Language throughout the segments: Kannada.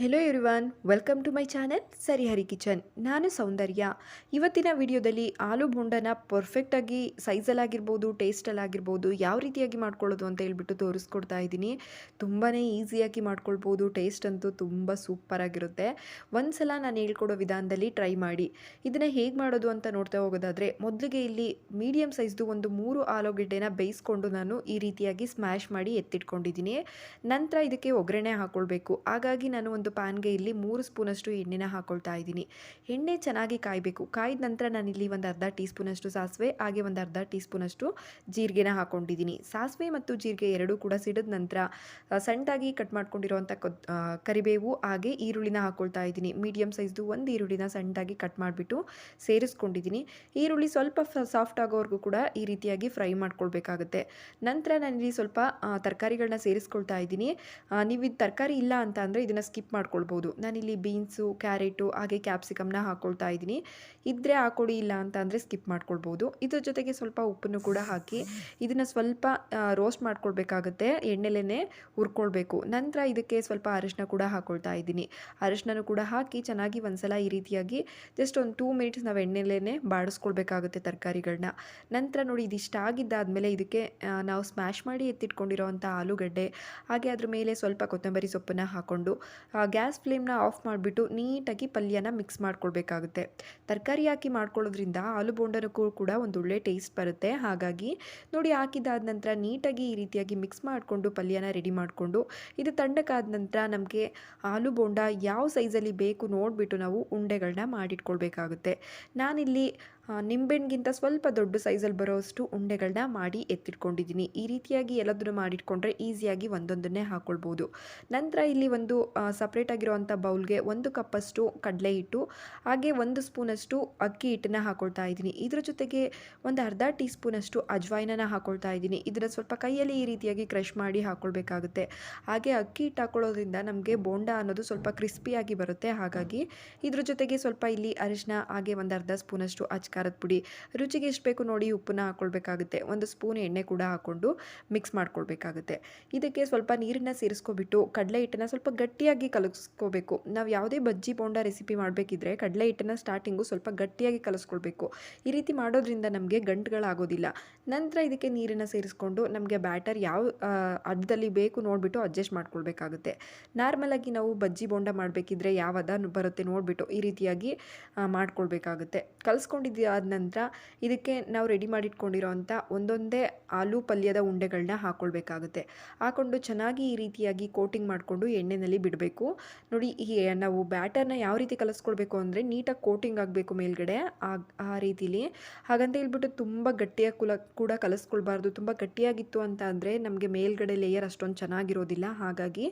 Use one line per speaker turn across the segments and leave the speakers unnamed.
Hello everyone welcome to my channel ಸರಿಹರಿ kitchen ನಾನು ಸೌಂದರ್ಯ. ಇವತ್ತಿನ ವಿಡಿಯೋದಲ್ಲಿ ಆಲೂ ಬೋಂಡನ ಪರ್ಫೆಕ್ಟಾಗಿ ಸೈಜಲ್ಲಾಗಿರ್ಬೋದು ಟೇಸ್ಟಲ್ಲಾಗಿರ್ಬೋದು ಯಾವ ರೀತಿಯಾಗಿ ಮಾಡ್ಕೊಳ್ಳೋದು ಅಂತ ಹೇಳ್ಬಿಟ್ಟು ತೋರಿಸ್ಕೊಡ್ತಾ ಇದ್ದೀನಿ. ತುಂಬಾ ಈಸಿಯಾಗಿ ಮಾಡ್ಕೊಳ್ಬೋದು ಟೇಸ್ಟ್ ಅಂತೂ ತುಂಬ ಸೂಪರಾಗಿರುತ್ತೆ ಒಂದು ಸಲ ನಾನು ಹೇಳ್ಕೊಡೋ ವಿಧಾನದಲ್ಲಿ ಟ್ರೈ ಮಾಡಿ. ಇದನ್ನು ಹೇಗೆ ಮಾಡೋದು ಅಂತ ನೋಡ್ತಾ ಹೋಗೋದಾದರೆ, ಮೊದಲಿಗೆ ಇಲ್ಲಿ ಮೀಡಿಯಮ್ ಸೈಜ್ದು ಒಂದು ಮೂರು ಆಲೂಗೆಡ್ಡೆನ ಬೇಯಿಸ್ಕೊಂಡು ನಾನು ಈ ರೀತಿಯಾಗಿ ಸ್ಮ್ಯಾಶ್ ಮಾಡಿ ಎತ್ತಿಟ್ಕೊಂಡಿದ್ದೀನಿ. ನಂತರ ಇದಕ್ಕೆ ಒಗ್ಗರಣೆ ಹಾಕ್ಕೊಳ್ಬೇಕು ಹಾಗಾಗಿ ನಾನು ಒಂದು ಪ್ಯಾನ್ಗೆ ಇಲ್ಲಿ ಮೂರು ಸ್ಪೂನಷ್ಟು ಎಣ್ಣೆನ ಹಾಕೊಳ್ತಾ ಇದ್ದೀನಿ. ಎಣ್ಣೆ ಚೆನ್ನಾಗಿ ಕಾಯಬೇಕು. ಕಾಯ್ದ ನಂತರ ನಾನಿಲ್ಲಿ ಒಂದು ಅರ್ಧ ಟೀ ಸ್ಪೂನಷ್ಟು ಸಾಸಿವೆ, ಹಾಗೆ ಒಂದು ಅರ್ಧ ಟೀ ಸ್ಪೂನಷ್ಟು ಜೀರಿಗೆನ ಹಾಕೊಂಡಿದ್ದೀನಿ. ಸಾಸಿವೆ ಮತ್ತು ಜೀರಿಗೆ ಎರಡೂ ಕೂಡ ಸಿಡಿದ ನಂತರ ಸಣ್ಣದಾಗಿ ಕಟ್ ಮಾಡ್ಕೊಂಡಿರುವಂಥ ಕರಿಬೇವು, ಹಾಗೆ ಈರುಳ್ಳಿನ ಹಾಕೊಳ್ತಾ ಇದ್ದೀನಿ. ಮೀಡಿಯಮ್ ಸೈಜ್ದು ಒಂದು ಈರುಳ್ಳಿನ ಸಣ್ಣದಾಗಿ ಕಟ್ ಮಾಡಿಬಿಟ್ಟು ಸೇರಿಸ್ಕೊಂಡಿದ್ದೀನಿ. ಈರುಳ್ಳಿ ಸ್ವಲ್ಪ ಸಾಫ್ಟ್ ಆಗೋವರೆಗೂ ಕೂಡ ಈ ರೀತಿಯಾಗಿ ಫ್ರೈ ಮಾಡ್ಕೊಳ್ಬೇಕಾಗುತ್ತೆ. ನಂತರ ನಾನಿಲ್ಲಿ ಸ್ವಲ್ಪ ತರಕಾರಿಗಳನ್ನ ಸೇರಿಸ್ಕೊಳ್ತಾ ಇದ್ದೀನಿ. ನೀವು ಇದು ತರಕಾರಿ ಇಲ್ಲ ಅಂತ ಅಂದರೆ ಇದನ್ನು ಸ್ಕಿಪ್ ಮಾಡ್ಕೊಳ್ಬೋದು. ನಾನಿಲ್ಲಿ ಬೀನ್ಸು, ಕ್ಯಾರೆಟು, ಹಾಗೆ ಕ್ಯಾಪ್ಸಿಕಮ್ನ ಹಾಕ್ಕೊಳ್ತಾ ಇದ್ದೀನಿ. ಇದ್ದರೆ ಹಾಕೊಡಿ, ಇಲ್ಲ ಅಂತ ಅಂದರೆ ಸ್ಕಿಪ್ ಮಾಡ್ಕೊಳ್ಬೋದು. ಇದ್ರ ಜೊತೆಗೆ ಸ್ವಲ್ಪ ಉಪ್ಪನ್ನು ಕೂಡ ಹಾಕಿ ಇದನ್ನು ಸ್ವಲ್ಪ ರೋಸ್ಟ್ ಮಾಡ್ಕೊಳ್ಬೇಕಾಗತ್ತೆ. ಎಣ್ಣೆಲೇ ಹುರ್ಕೊಳ್ಬೇಕು. ನಂತರ ಇದಕ್ಕೆ ಸ್ವಲ್ಪ ಅರಿಶಿನ ಕೂಡ ಹಾಕ್ಕೊಳ್ತಾ ಇದ್ದೀನಿ. ಅರಿಶಿನೂ ಕೂಡ ಹಾಕಿ ಚೆನ್ನಾಗಿ ಒಂದ್ಸಲ ಈ ರೀತಿಯಾಗಿ ಜಸ್ಟ್ ಒಂದು ಟೂ ಮಿನಿಟ್ಸ್ ನಾವು ಎಣ್ಣೆಲೇ ಬಾಡಿಸ್ಕೊಳ್ಬೇಕಾಗುತ್ತೆ ತರಕಾರಿಗಳನ್ನ ನಂತರ ನೋಡಿ ಇದಿಷ್ಟ ಆಗಿದ್ದಾದಮೇಲೆ ಇದಕ್ಕೆ ನಾವು ಸ್ಮ್ಯಾಶ್ ಮಾಡಿ ಎತ್ತಿಟ್ಕೊಂಡಿರೋವಂಥ ಆಲೂಗಡ್ಡೆ, ಹಾಗೆ ಅದ್ರ ಮೇಲೆ ಸ್ವಲ್ಪ ಕೊತ್ತಂಬರಿ ಸೊಪ್ಪನ್ನು ಹಾಕ್ಕೊಂಡು ಗ್ಯಾಸ್ ಫ್ಲೇಮ್ನ ಆಫ್ ಮಾಡಿಬಿಟ್ಟು ನೀಟಾಗಿ ಪಲ್ಯನ ಮಿಕ್ಸ್ ಮಾಡ್ಕೊಳ್ಬೇಕಾಗುತ್ತೆ. ತರಕಾರಿ ಹಾಕಿ ಮಾಡ್ಕೊಳ್ಳೋದ್ರಿಂದ ಆಲೂ ಬೋಂಡನಕ್ಕೂ ಕೂಡ ಒಂದು ಒಳ್ಳೆ ಟೇಸ್ಟ್ ಬರುತ್ತೆ. ಹಾಗಾಗಿ ನೋಡಿ ಹಾಕಿದಾದ ನಂತರ ನೀಟಾಗಿ ಈ ರೀತಿಯಾಗಿ ಮಿಕ್ಸ್ ಮಾಡಿಕೊಂಡು ಪಲ್ಯನ ರೆಡಿ ಮಾಡಿಕೊಂಡು ಇದು ತಣ್ಣಕ್ಕಾದ ನಂತರ ನಮಗೆ ಆಲೂ ಬೋಂಡ ಯಾವ ಸೈಜಲ್ಲಿ ಬೇಕು ನೋಡಿಬಿಟ್ಟು ನಾವು ಉಂಡೆಗಳನ್ನ ಮಾಡಿಟ್ಕೊಳ್ಬೇಕಾಗುತ್ತೆ. ನಾನಿಲ್ಲಿ ನಿಂಬೆಹಣ್ಣಿಗಿಂತ ಸ್ವಲ್ಪ ದೊಡ್ಡ ಸೈಜಲ್ಲಿ ಬರೋಷ್ಟು ಉಂಡೆಗಳನ್ನ ಮಾಡಿ ಎತ್ತಿಟ್ಕೊಂಡಿದ್ದೀನಿ. ಈ ರೀತಿಯಾಗಿ ಎಲ್ಲದನ್ನು ಮಾಡಿಟ್ಕೊಂಡ್ರೆ ಈಸಿಯಾಗಿ ಒಂದೊಂದನ್ನೇ ಹಾಕ್ಕೊಳ್ಬೋದು ನಂತರ ಇಲ್ಲಿ ಒಂದು ಸಪ್ರೇಟ್ ಆಗಿರುವಂಥ ಬೌಲ್ಗೆ ಒಂದು ಕಪ್ಪಷ್ಟು ಕಡಲೆ ಹಿಟ್ಟು, ಹಾಗೆ ಒಂದು ಸ್ಪೂನಷ್ಟು ಅಕ್ಕಿ ಹಿಟ್ಟನ್ನ ಹಾಕ್ಕೊಳ್ತಾ ಇದ್ದೀನಿ. ಇದರ ಜೊತೆಗೆ ಒಂದು ಅರ್ಧ ಟೀ ಸ್ಪೂನಷ್ಟು ಅಜ್ವಾಯಿನ ಹಾಕ್ಕೊಳ್ತಾ ಇದ್ದೀನಿ. ಇದನ್ನು ಸ್ವಲ್ಪ ಕೈಯಲ್ಲಿ ಈ ರೀತಿಯಾಗಿ ಕ್ರಷ್ ಮಾಡಿ ಹಾಕ್ಕೊಳ್ಬೇಕಾಗುತ್ತೆ ಹಾಗೆ ಅಕ್ಕಿ ಹಿಟ್ಟು ಹಾಕ್ಕೊಳ್ಳೋದ್ರಿಂದ ನಮಗೆ ಬೋಂಡ ಅನ್ನೋದು ಸ್ವಲ್ಪ ಕ್ರಿಸ್ಪಿಯಾಗಿ ಬರುತ್ತೆ. ಹಾಗಾಗಿ ಇದ್ರ ಜೊತೆಗೆ ಸ್ವಲ್ಪ ಇಲ್ಲಿ ಅರಿಶಿನ ಹಾಗೆ ಒಂದು ಅರ್ಧ ಸ್ಪೂನಷ್ಟು ಅಚ್ಕಾರದ ಪುಡಿ, ರುಚಿಗೆ ಎಷ್ಟು ಬೇಕು ನೋಡಿ ಉಪ್ಪನ್ನ ಹಾಕ್ಕೊಳ್ಬೇಕಾಗುತ್ತೆ ಒಂದು ಸ್ಪೂನ್ ಎಣ್ಣೆ ಕೂಡ ಹಾಕ್ಕೊಂಡು ಮಿಕ್ಸ್ ಮಾಡ್ಕೊಳ್ಬೇಕಾಗುತ್ತೆ. ಇದಕ್ಕೆ ಸ್ವಲ್ಪ ನೀರನ್ನು ಸೇರಿಸ್ಕೊಬಿಟ್ಟು ಕಡಲೆ ಹಿಟ್ಟನ್ನು ಸ್ವಲ್ಪ ಗಟ್ಟಿಯಾಗಿ ಕಲಸ್ಕೋಬೇಕು. ನಾವು ಯಾವುದೇ ಬಜ್ಜಿ ಬೋಂಡ ರೆಸಿಪಿ ಮಾಡಬೇಕಿದ್ರೆ ಕಡಲೆ ಹಿಟ್ಟನ್ನು ಸ್ಟಾರ್ಟಿಂಗು ಸ್ವಲ್ಪ ಗಟ್ಟಿಯಾಗಿ ಕಲಸ್ಕೊಳ್ಬೇಕು. ಈ ರೀತಿ ಮಾಡೋದ್ರಿಂದ ನಮಗೆ ಗಂಟುಗಳಾಗೋದಿಲ್ಲ. ನಂತರ ಇದಕ್ಕೆ ನೀರನ್ನು ಸೇರಿಸ್ಕೊಂಡು ನಮಗೆ ಬ್ಯಾಟರ್ ಯಾವ ಅರ್ಧದಲ್ಲಿ ಬೇಕು ನೋಡಿಬಿಟ್ಟು ಅಡ್ಜಸ್ಟ್ ಮಾಡ್ಕೊಳ್ಬೇಕಾಗುತ್ತೆ. ನಾರ್ಮಲಾಗಿ ನಾವು ಬಜ್ಜಿ ಬೋಂಡ ಮಾಡಬೇಕಿದ್ರೆ ಯಾವ ಹದ ಬರುತ್ತೆ ನೋಡಿಬಿಟ್ಟು ಈ ರೀತಿಯಾಗಿ ಮಾಡ್ಕೊಳ್ಬೇಕಾಗುತ್ತೆ. ಮಾಡ್ಕೊಳ್ಬೇಕಾಗುತ್ತೆ ಕಲಿಸ್ಕೊಂಡಿದ್ದಾದ ನಂತರ ಇದಕ್ಕೆ ನಾವು ರೆಡಿ ಮಾಡಿಟ್ಕೊಂಡಿರೋವಂಥ ಒಂದೊಂದೇ ಆಲೂ ಪಲ್ಯದ ಉಂಡೆಗಳನ್ನ ಹಾಕ್ಕೊಳ್ಬೇಕಾಗುತ್ತೆ ಹಾಕ್ಕೊಂಡು ಚೆನ್ನಾಗಿ ಈ ರೀತಿಯಾಗಿ ಕೋಟಿಂಗ್ ಮಾಡಿಕೊಂಡು ಎಣ್ಣೆಯಲ್ಲಿ ಬಿಡಬೇಕು. ನೋಡಿ, ಈ ನಾವು ಬ್ಯಾಟರ್ನ ಯಾವ ರೀತಿ ಕಲಿಸ್ಕೊಳ್ಬೇಕು ಅಂದರೆ ನೀಟಾಗಿ ಕೋಟಿಂಗ್ ಆಗಬೇಕು ಮೇಲ್ಗಡೆ ಆ ಆ ರೀತಿಲಿ. ಹಾಗಂತ ಹೇಳ್ಬಿಟ್ಟು ತುಂಬ ಗಟ್ಟಿಯಾಗಿ ಕುಲ, ಕೂಡ ಕಲಿಸ್ಕೊಳ್ಬಾರ್ದು. ತುಂಬ ಗಟ್ಟಿಯಾಗಿತ್ತು ಅಂತ ಅಂದರೆ ನಮಗೆ ಮೇಲ್ಗಡೆ ಲೇಯರ್ ಅಷ್ಟೊಂದು ಚೆನ್ನಾಗಿರೋದಿಲ್ಲ. ಹಾಗಾಗಿ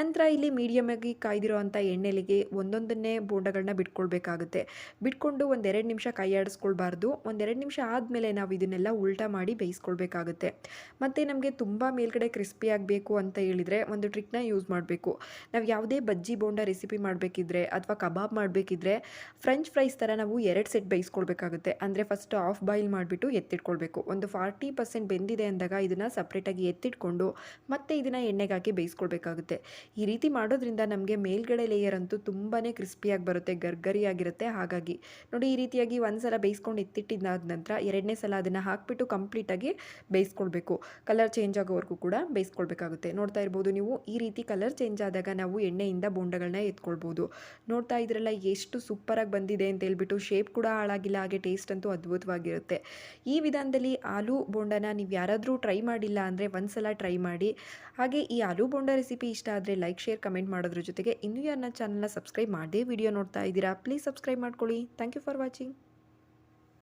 ನಂತರ ಇಲ್ಲಿ ಮೀಡಿಯಮ್ ಆಗಿ ಕಾಯ್ದಿರೋ ಅಂಥ ಎಣ್ಣೆಲಿಗೆ ಒಂದೊಂದನ್ನೇ ಬೋಂಡಗಳನ್ನ ಬಿಟ್ಕೊಳ್ಬೇಕಾಗುತ್ತೆ. ಬಿಟ್ಕೊಂಡು ಒಂದೆರಡು ನಿಮಿಷ ಕೈ ಆಡಿಸ್ಕೊಳ್ಬಾರ್ದು ಒಂದೆರಡು ನಿಮಿಷ ಆದಮೇಲೆ ನಾವು ಇದನ್ನೆಲ್ಲ ಉಲ್ಟಾ ಮಾಡಿ ಬೇಯಿಸ್ಕೊಳ್ಬೇಕಾಗುತ್ತೆ. ಮತ್ತು ನಮಗೆ ತುಂಬ ಮೇಲ್ಗಡೆ ಕ್ರಿಸ್ಪಿ ಆಗಬೇಕು ಅಂತ ಹೇಳಿದರೆ ಒಂದು ಟ್ರಿಕ್ನ ಯೂಸ್ ಮಾಡಬೇಕು. ನಾವು ಯಾವುದೇ ಬಜ್ಜಿ ಬೋಂಡ ರೆಸಿಪಿ ಮಾಡಬೇಕಿದ್ರೆ ಅಥವಾ ಕಬಾಬ್ ಮಾಡಬೇಕಿದ್ರೆ ಫ್ರೆಂಚ್ ಫ್ರೈಸ್ ಥರ ನಾವು ಎರಡು ಸೆಟ್ ಬೇಯಿಸ್ಕೊಳ್ಬೇಕಾಗುತ್ತೆ. ಅಂದರೆ ಫಸ್ಟ್ ಆಫ್ ಬಾಯ್ಲ್ ಮಾಡಿಬಿಟ್ಟು ಎತ್ತಿಟ್ಕೊಳ್ಬೇಕು. ಒಂದು ಫಾರ್ಟಿ ಪರ್ಸೆಂಟ್ ಬೆಂದಿದೆ ಅಂದಾಗ ಇದನ್ನು ಸಪ್ರೇಟಾಗಿ ಎತ್ತಿಟ್ಕೊಂಡು ಮತ್ತೆ ಇದನ್ನು ಎಣ್ಣೆಗೆ ಹಾಕಿ ಬೇಯಿಸ್ಕೊಳ್ಬೇಕಾಗುತ್ತೆ. ಈ ರೀತಿ ಮಾಡೋದ್ರಿಂದ ನಮಗೆ ಮೇಲ್ಗಡೆ ಲೇಯರ್ ಅಂತೂ ತುಂಬಾ ಕ್ರಿಸ್ಪಿಯಾಗಿ ಬರುತ್ತೆ, ಗರ್ಗರಿಯಾಗಿರುತ್ತೆ. ಹಾಗಾಗಿ ನೋಡಿ ಈ ರೀತಿಯಾಗಿ ಒಂದು ಸಲ ಬೇಯಿಸ್ಕೊಂಡು ಎತ್ತಿಟ್ಟಿದ್ದಾದ ನಂತರ ಎರಡನೇ ಸಲ ಅದನ್ನು ಹಾಕಿಬಿಟ್ಟು ಕಂಪ್ಲೀಟಾಗಿ ಬೇಯಿಸ್ಕೊಳ್ಬೇಕು. ಕಲರ್ ಚೇಂಜ್ ಆಗೋವರೆಗೂ ಕೂಡ ಬೇಯಿಸ್ಕೊಳ್ಬೇಕಾಗುತ್ತೆ. ನೋಡ್ತಾ ಇರ್ಬೋದು ನೀವು ಈ ರೀತಿ ಕಲರ್ ಚೇಂಜ್ ಆದಾಗ ನಾವು ಎಣ್ಣೆಯಿಂದ ಬೋಂಡಗಳನ್ನ ಎತ್ಕೊಳ್ಬೋದು. ನೋಡ್ತಾ ಇದ್ರಲ್ಲ ಎಷ್ಟು ಸೂಪರಾಗಿ ಬಂದಿದೆ ಅಂತ ಹೇಳ್ಬಿಟ್ಟು ಶೇಪ್ ಕೂಡ ಹಾಳಾಗಿಲ್ಲ, ಹಾಗೆ ಟೇಸ್ಟ್ ಅಂತೂ ಅದ್ಭುತವಾಗಿರುತ್ತೆ. ಈ ವಿಧಾನದಲ್ಲಿ ಆಲೂ ಬೋಂಡನ ನೀವು ಯಾರಾದರೂ ಟ್ರೈ ಮಾಡಿಲ್ಲ ಅಂದರೆ ಒಂದ್ಸಲ ಟ್ರೈ ಮಾಡಿ. ಹಾಗೆ ಈ ಆಲೂ ಬೋಂಡ ರೆಸಿಪಿ ಇಷ್ಟ ಆದರೆ ಲೈಕ್ ಶೇರ್ ಕಮೆಂಟ್ ಮಾಡೋದ್ರ ಜೊತೆಗೆ ಇನ್ನೂ ಯಾರನ್ನ ಚಾನಲ್ನ ಸಬ್ಸ್ಕ್ರೈಬ್ ಮಾಡದೆ ವಿಡಿಯೋ ನೋಡ್ತಾ ಇದ್ದೀರಾ ಪ್ಲೀಸ್ ಸಬ್ಸ್ಕ್ರೈಬ್ ಮಾಡ್ಕೊಳ್ಳಿ. Thank you for watching